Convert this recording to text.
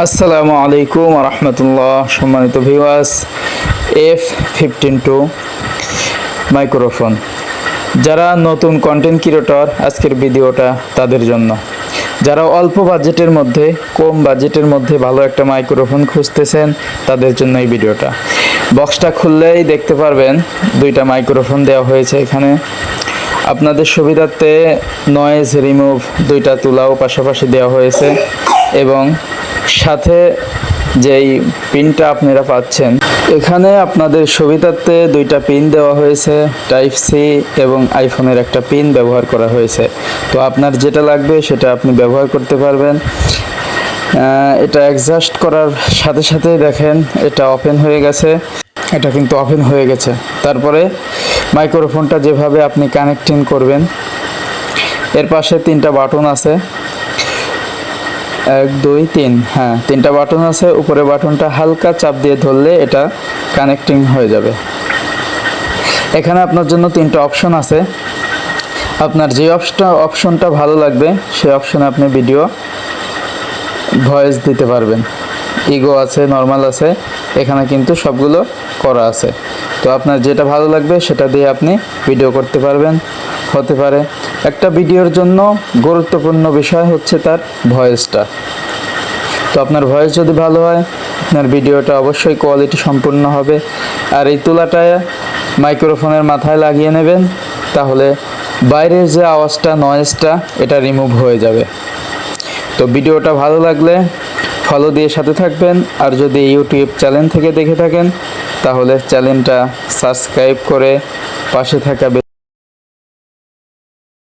আসসালামু আলাইকুম রহমতুল্লাহ, সম্মানিত viewers F fifteen two microphone. যারা নতুন কন্টেন্ট ক্রিয়েটর আজকের ভিডিওটা তাদের জন্য। যারা অল্প বাজেটের মধ্যে, কম বাজেটের মধ্যে ভালো একটা মাইক্রোফোন খুঁজতেছেন, তাদের জন্য এই ভিডিওটা। বক্সটা খুললেই দেখতে পারবেন, দুইটা মাইক্রোফোন দেওয়া হয়েছে এখানে। আপনাদের সুবিধার্থে নয়েজ রিমুভ দুইটা তুলাও পাশাপাশি দেওয়া হয়েছে এবং সাথে যেই পিনটা আপনারা পাচ্ছেন, এখানে আপনাদের সুবিধার্থে দুইটা পিন দেওয়া হয়েছে, টাইপ সি এবং আইফোনের একটা পিন ব্যবহার করা হয়েছে। তো আপনার যেটা লাগবে সেটা আপনি ব্যবহার করতে পারবেন। এটা অ্যাডজাস্ট করার সাথে সাথে দেখেন, এটা ওপেন হয়ে গেছে। এটা কিন্তু ওপেন হয়ে গেছে। তারপরে মাইক্রোফোনটা যেভাবে আপনি কানেক্টিং করবেন, এর পাশে তিনটা বাটন আছে। এক, দুই, তিন। হ্যাঁ তিনটা বাটন আছে উপরে বাটনটা হালকা চাপ দিয়ে ধরলে এটা কানেক্টিং হয়ে যাবে। এখানে আপনার জন্য তিনটা অপশন আছে। আপনার যে অপশনটা অপশনটা ভালো লাগবে সেই অপশনে আপনি ভিডিও ভয়েস দিতে পারবেন। ইগো আছে নর্মাল আছে, এখানে কিন্তু সবগুলো করা আছে। তো আপনার যেটা ভালো লাগবে, সেটা দিয়ে আপনি ভিডিও করতে পারবেন। হতে পারে। একটা ভিডিওর জন্য গুরুত্বপূর্ণ বিষয় হচ্ছে তার ভয়েসটা। তো আপনার ভয়েস যদি ভালো হয়, আপনার ভিডিওটা অবশ্যই কোয়ালিটি সম্পূর্ণ হবে। আর এই তুলাটা মাইক্রোফোনের মাথায় লাগিয়ে নেবেন, তাহলে বাইরের যে আওয়াজটা নয়েজটা এটা রিমুভ হয়ে যাবে। তো ভিডিওটা ভালো লাগলে ফলো দিয়ে সাথে থাকবেন। আর যদি ইউটিউব চ্যানেল থেকে দেখে থাকেন, তাহলে চ্যানেলটা সাবস্ক্রাইব করে পাশে থাকা